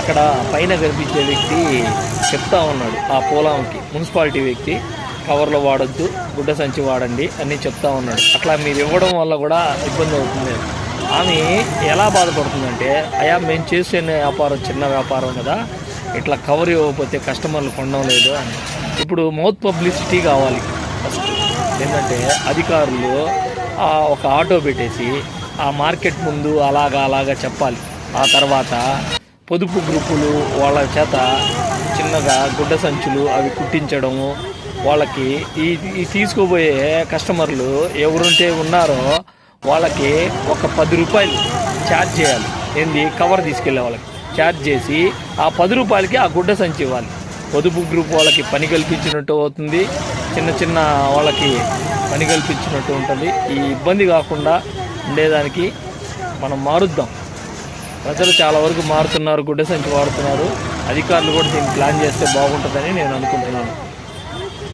అక్కడ పైన కనిపించే వ్యక్తి చెప్తా ఉన్నాడు. ఆ పూలంకి మున్సిపాలిటీ వ్యక్తి కవర్లో వాడొద్దు గుడ్డ సంచి వాడండి అని చెప్తా ఉన్నాడు. అట్లా మీరు ఇవ్వడం వల్ల కూడా ఇబ్బంది అవుతుంది. ఆమె ఎలా బాధపడుతుందంటే అయా మేము చేసే వ్యాపారం చిన్న వ్యాపారం కదా ఇట్లా కవర్ ఇవ్వకపోతే కస్టమర్లు కొనడం లేదు అని. ఇప్పుడు మౌత్ పబ్లిసిటీ కావాలి ఫస్ట్. ఏంటంటే అధికారులు ఆ ఒక ఆటో పెట్టేసి ఆ మార్కెట్ ముందు అలాగా అలాగా చెప్పాలి. ఆ తర్వాత పొదుపు గ్రూపులు వాళ్ళ చేత చిన్నగా గుడ్డ సంచులు అవి కుట్టించడము వాళ్ళకి ఈ ఈ తీసుకోబోయే కస్టమర్లు ఎవరుంటే ఉన్నారో వాళ్ళకి ఒక పది రూపాయలు ఛార్జ్ చేయాలి. ఏంది? కవర్ తీసుకెళ్ళే వాళ్ళకి. ఛార్జ్ చేసి ఆ పది రూపాయలకి ఆ గుడ్డ సంచి ఇవ్వాలి. పొదుపు గ్రూప్ వాళ్ళకి పని కల్పించినట్టు అవుతుంది. చిన్న చిన్న వాళ్ళకి పని కల్పించినట్టు ఉంటుంది. ఈ ఇబ్బంది కాకుండా ఉండేదానికి మనం మారుద్దాం. ప్రజలు చాలా వరకు మారుతున్నారు గుడ్డ సంచి వాడుతున్నారు అధికారులు కూడా దీన్ని ప్లాన్ చేస్తే బాగుంటుందని నేను అనుకుంటున్నాను.